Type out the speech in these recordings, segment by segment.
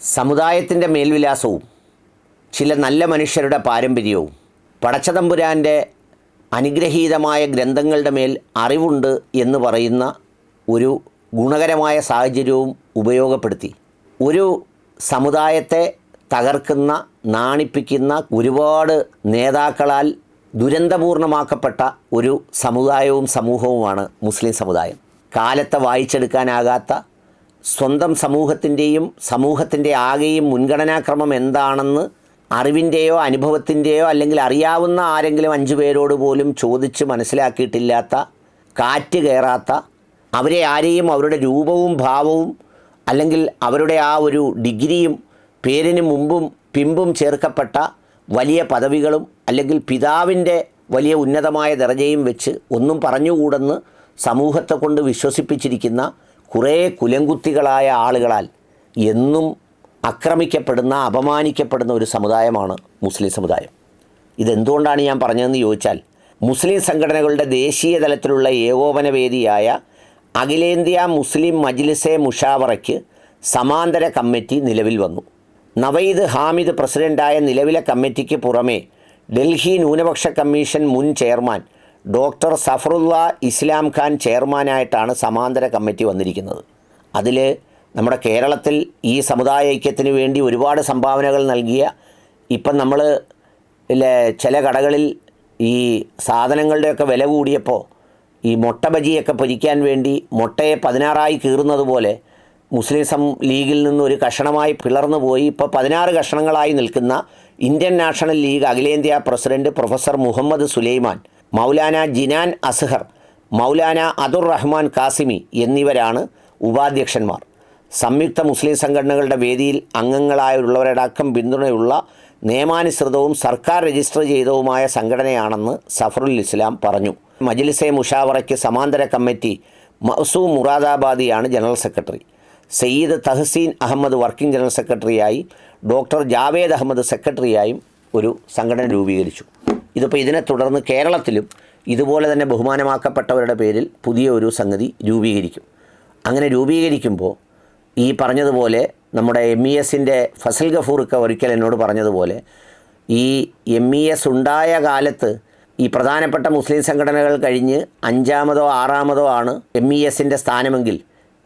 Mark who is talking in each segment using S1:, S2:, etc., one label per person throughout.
S1: സമുദായത്തിന്റെ മേൽവിലാസവും ചില നല്ല മനുഷ്യരുടെ പാരമ്പര്യവും പടച്ചതമ്പുരാന്റെ അനുഗ്രഹീതമായ ഗ്രന്ഥങ്ങളുടെ മേൽ അറിവുണ്ട് എന്ന് പറയുന്ന ഒരു ഗുണകരമായ സാഹചര്യവും ഉപയോഗപ്പെടുത്തി. ഒരു സമുദായത്തെ തകർക്കുന്ന നാണിപ്പിക്കുന്ന ഒരുപാട് നേതാക്കളാൽ ദുരന്തപൂർണമാക്കപ്പെട്ട ഒരു സമുദായവും സമൂഹവുമാണ് മുസ്ലിം സമുദായം. കാലത്തെ വായിച്ചെടുക്കാനാകാത്ത സ്വന്തം സമൂഹത്തിന്റെയും സമൂഹത്തിന്റെ ആകെയും മുൻഗണനാക്രമം എന്താണെന്ന് അറിവിന്റെയോ അനുഭവത്തിന്റെയോ അല്ലെങ്കിൽ അറിയാവുന്ന ആരെങ്കിലും അഞ്ചു പേരോട് പോലും ചോദിച്ച് മനസ്സിലാക്കിയിട്ടില്ലാത്ത കാറ്റ് കയറാത്ത അവരെ ആരെയും അവരുടെ രൂപവും ഭാവവും അല്ലെങ്കിൽ അവരുടെ ആ ഒരു ഡിഗ്രിയും പേരിന് മുമ്പും പിമ്പും ചേർക്കപ്പെട്ട വലിയ പദവികളും അല്ലെങ്കിൽ പിതാവിന്റെ വലിയ ഉന്നതമായ ദർജയും വെച്ച് ഒന്നും പറഞ്ഞുകൂടെന്ന് സമൂഹത്തെ കൊണ്ട് വിശ്വസിപ്പിച്ചിരിക്കുന്ന കുറേ കുലങ്കുത്തികളായ ആളുകളാൽ എന്നും ആക്രമിക്കപ്പെടുന്ന അപമാനിക്കപ്പെടുന്ന ഒരു സമുദായമാണ് മുസ്ലിം സമുദായം. ഇതെന്തുകൊണ്ടാണ് ഞാൻ പറഞ്ഞതെന്ന് ചോദിച്ചാൽ മുസ്ലിം സംഘടനകളുടെ ദേശീയ തലത്തിലുള്ള ഏകോപന വേദിയായ അഖിലേന്ത്യാ മുസ്ലിം മജ്ലിസെ മുഷാവറയ്ക്ക് സമാന്തര കമ്മിറ്റി നിലവിൽ വന്നു. നവീദ് ഹാമിദ് പ്രസിഡന്റായ നിലവിലെ കമ്മിറ്റിക്ക് പുറമെ ഡൽഹി ന്യൂനപക്ഷ കമ്മീഷൻ മുൻ ചെയർമാൻ ഡോക്ടർ സഫറുല്ല ഇസ്ലാം ഖാൻ ചെയർമാനായിട്ടാണ് സമാന്തര കമ്മിറ്റി വന്നിരിക്കുന്നത്. അതിൽ നമ്മുടെ കേരളത്തിൽ ഈ സമുദായ ഐക്യത്തിന് വേണ്ടി ഒരുപാട് സംഭാവനകൾ നൽകിയ ഇപ്പം നമ്മൾ ചില കടകളിൽ ഈ സാധനങ്ങളുടെയൊക്കെ വില കൂടിയപ്പോൾ ഈ മുട്ട ബജിയൊക്കെ പൊരിക്കാൻ വേണ്ടി മുട്ടയെ പതിനാറായി കീറുന്നത് പോലെ മുസ്ലിം സം ലീഗിൽ നിന്ന് ഒരു കഷണമായി പിളർന്നു പോയി. ഇപ്പോൾ പതിനാറ് കഷണങ്ങളായി നിൽക്കുന്ന ഇന്ത്യൻ നാഷണൽ ലീഗ് അഖിലേന്ത്യാ പ്രസിഡന്റ് പ്രൊഫസർ മുഹമ്മദ് സുലൈമാൻ മൗലാന ജിനാൻ അസ്ഹർ മൗലാന അതുർ റഹ്മാൻ കാസിമി എന്നിവരാണ് ഉപാധ്യക്ഷന്മാർ. സംയുക്ത മുസ്ലിം സംഘടനകളുടെ വേദിയിൽ അംഗങ്ങളായുള്ളവരടക്കം പിന്തുണയുള്ള നിയമാനുസൃതവും സർക്കാർ രജിസ്റ്റർ ചെയ്തതുമായ സംഘടനയാണെന്ന് സഫറുൽ ഇസ്ലാം പറഞ്ഞു. മജ്ലിസെ മുഷാവറയ്ക്ക് സമാന്തര കമ്മിറ്റി മസൂ മുറാദാബാദിയാണ് general secretary. Syed Tahseen Ahmed working general സെക്രട്ടറിയായി ഡോക്ടർ ജാവേദ് അഹമ്മദ് സെക്രട്ടറിയായും ഒരു സംഘടന രൂപീകരിച്ചു. ഇതിപ്പോൾ ഇതിനെ തുടർന്ന് കേരളത്തിലും ഇതുപോലെ തന്നെ ബഹുമാനമാക്കപ്പെട്ടവരുടെ പേരിൽ പുതിയ ഒരു സംഗതി രൂപീകരിക്കും. അങ്ങനെ രൂപീകരിക്കുമ്പോൾ ഈ പറഞ്ഞതുപോലെ നമ്മുടെ എം ഇ എസിന്റെ ഫസൽ ഗഫൂർക്ക് ഒരിക്കൽ എന്നോട് പറഞ്ഞതുപോലെ ഈ എം ഇ എസ് ഉണ്ടായ കാലത്ത് ഈ പ്രധാനപ്പെട്ട മുസ്ലിം സംഘടനകൾ കഴിഞ്ഞ് അഞ്ചാമതോ ആറാമതോ ആണ് എം ഇ എസിന്റെ സ്ഥാനമെങ്കിൽ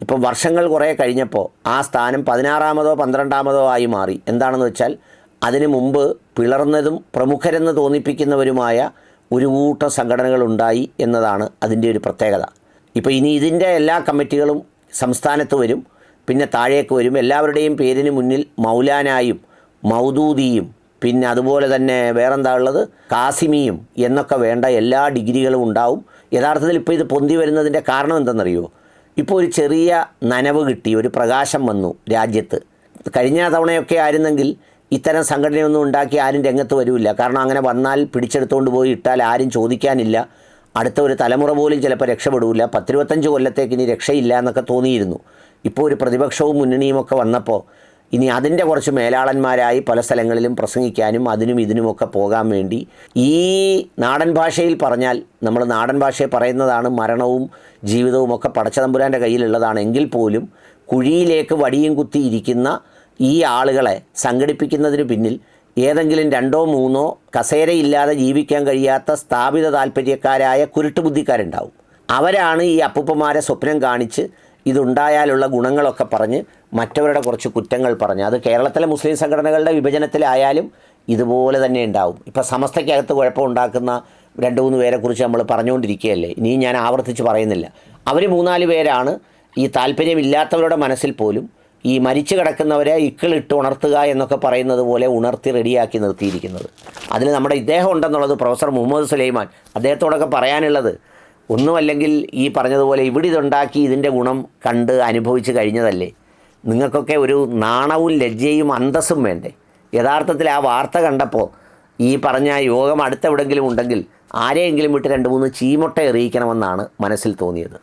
S1: ഇപ്പം വർഷങ്ങൾ കുറേ കഴിഞ്ഞപ്പോൾ ആ സ്ഥാനം പതിനാറാമതോ പന്ത്രണ്ടാമതോ ആയി മാറി. എന്താണെന്ന് വെച്ചാൽ അതിനു മുമ്പ് പിളർന്നതും പ്രമുഖരെന്ന് തോന്നിപ്പിക്കുന്നവരുമായ ഒരു കൂട്ടം സംഘടനകളുണ്ടായി എന്നതാണ് അതിന്റെ ഒരു പ്രത്യേകത. ഇപ്പോൾ ഇനി ഇതിന്റെ എല്ലാ കമ്മിറ്റികളും സംസ്ഥാനത്ത് വരും പിന്നെ താഴേക്ക് വരും. എല്ലാവരുടെയും പേരിന് മുന്നിൽ മൗലാനായും മൗദൂദിയും പിന്നെ അതുപോലെ തന്നെ വേറെന്താ ഉള്ളത്? കാസിമിയും എന്നൊക്കെ വേണ്ട എല്ലാ ഡിഗ്രികളും ഉണ്ടാവും. യഥാർത്ഥത്തിൽ ഇപ്പോൾ ഇത് പൊന്തി വരുന്നതിന്റെ കാരണം എന്തെന്നറിയോ? ഇപ്പോൾ ഒരു ചെറിയ നനവ് കിട്ടി ഒരു പ്രകാശം വന്നു രാജ്യത്ത്. കഴിഞ്ഞ തവണയൊക്കെ ആയിരുന്നെങ്കിൽ ഇത്തരം സംഘടനയൊന്നും ഉണ്ടാക്കി ആരും രംഗത്ത് വരില്ല. കാരണം അങ്ങനെ വന്നാൽ പിടിച്ചെടുത്തുകൊണ്ട് പോയി ഇട്ടാൽ ആരും ചോദിക്കാനില്ല. അടുത്ത ഒരു തലമുറ പോലും ചിലപ്പോൾ രക്ഷപ്പെടില്ല പത്തിരുപത്തഞ്ച് കൊല്ലത്തേക്ക് ഇനി രക്ഷയില്ല എന്നൊക്കെ തോന്നിയിരുന്നു. ഇപ്പോൾ ഒരു പ്രതിപക്ഷവും മുന്നണിയുമൊക്കെ വന്നപ്പോൾ ഇനി അതിന്റെ കുറച്ച് മേലാളന്മാരായി പല സ്ഥലങ്ങളിലും പ്രസംഗിക്കാനും അതിനും ഇതിനുമൊക്കെ പോകാൻ വേണ്ടി ഈ നാടൻ ഭാഷയിൽ പറഞ്ഞാൽ നമ്മൾ നാടൻ ഭാഷയെ പറയുന്നതാണ് മരണവും ജീവിതവും ഒക്കെ പടച്ചതമ്പുരാന്റെ കയ്യിലുള്ളതാണ്. എങ്കിൽ പോലും കുഴിയിലേക്ക് വടിയും കുത്തിയിരിക്കുന്ന ഈ ആളുകളെ സംഘടിപ്പിക്കുന്നതിന് പിന്നിൽ ഏതെങ്കിലും രണ്ടോ മൂന്നോ കസേരയില്ലാതെ ജീവിക്കാൻ കഴിയാത്ത സ്ഥാപിത താല്പര്യക്കാരായ കുരുട്ടുബുദ്ധിക്കാരുണ്ടാവും. അവരാണ് ഈ അപ്പൂപ്പന്മാരെ സ്വപ്നം കാണിച്ച് ഇതുണ്ടായാലുള്ള ഗുണങ്ങളൊക്കെ പറഞ്ഞ് മറ്റവരുടെ കുറച്ച് കുറ്റങ്ങൾ പറഞ്ഞ്. അത് കേരളത്തിലെ മുസ്ലിം സംഘടനകളുടെ വിഭജനത്തിലായാലും ഇതുപോലെ തന്നെ ഉണ്ടാവും. ഇപ്പോൾ സമസ്തയ്ക്കകത്ത് കുഴപ്പമുണ്ടാക്കുന്ന രണ്ട് മൂന്ന് പേരെക്കുറിച്ച് നമ്മൾ പറഞ്ഞുകൊണ്ടിരിക്കുകയല്ലേ? ഇനിയും ഞാൻ ആവർത്തിച്ച് പറയുന്നില്ല. അവർ മൂന്നാൽ പേരാണ് ഈ താല്പര്യമില്ലാത്തവരുടെ മനസ്സിൽ പോലും ഈ മരിച്ചു കിടക്കുന്നവരെ ഇക്കിളിട്ട് ഉണർത്തുക എന്നൊക്കെ പറയുന്നത് പോലെ ഉണർത്തി റെഡിയാക്കി നിർത്തിയിരിക്കുന്നത്. അതിൽ നമ്മുടെ ഇദ്ദേഹം ഉണ്ടെന്നുള്ളത് പ്രൊഫസർ മുഹമ്മദ് സുലൈമാൻ അദ്ദേഹത്തോടൊക്കെ പറയാനുള്ളത്. ഒന്നുമല്ലെങ്കിൽ ഈ പറഞ്ഞതുപോലെ ഇവിടെ ഇതുണ്ടാക്കി ഇതിന്റെ ഗുണം കണ്ട് അനുഭവിച്ച് കഴിഞ്ഞതല്ലേ? നിങ്ങൾക്കൊക്കെ ഒരു നാണവും ലജ്ജയും അന്തസ്സും വേണ്ടേ? യഥാർത്ഥത്തിൽ ആ വാർത്ത കണ്ടപ്പോൾ ഈ പറഞ്ഞ യോഗം അടുത്തെവിടെങ്കിലും ഉണ്ടെങ്കിൽ ആരെയെങ്കിലും വിട്ട് രണ്ട് മൂന്ന് ചീമുട്ട എറിയിക്കണമെന്നാണ് മനസ്സിൽ തോന്നിയത്.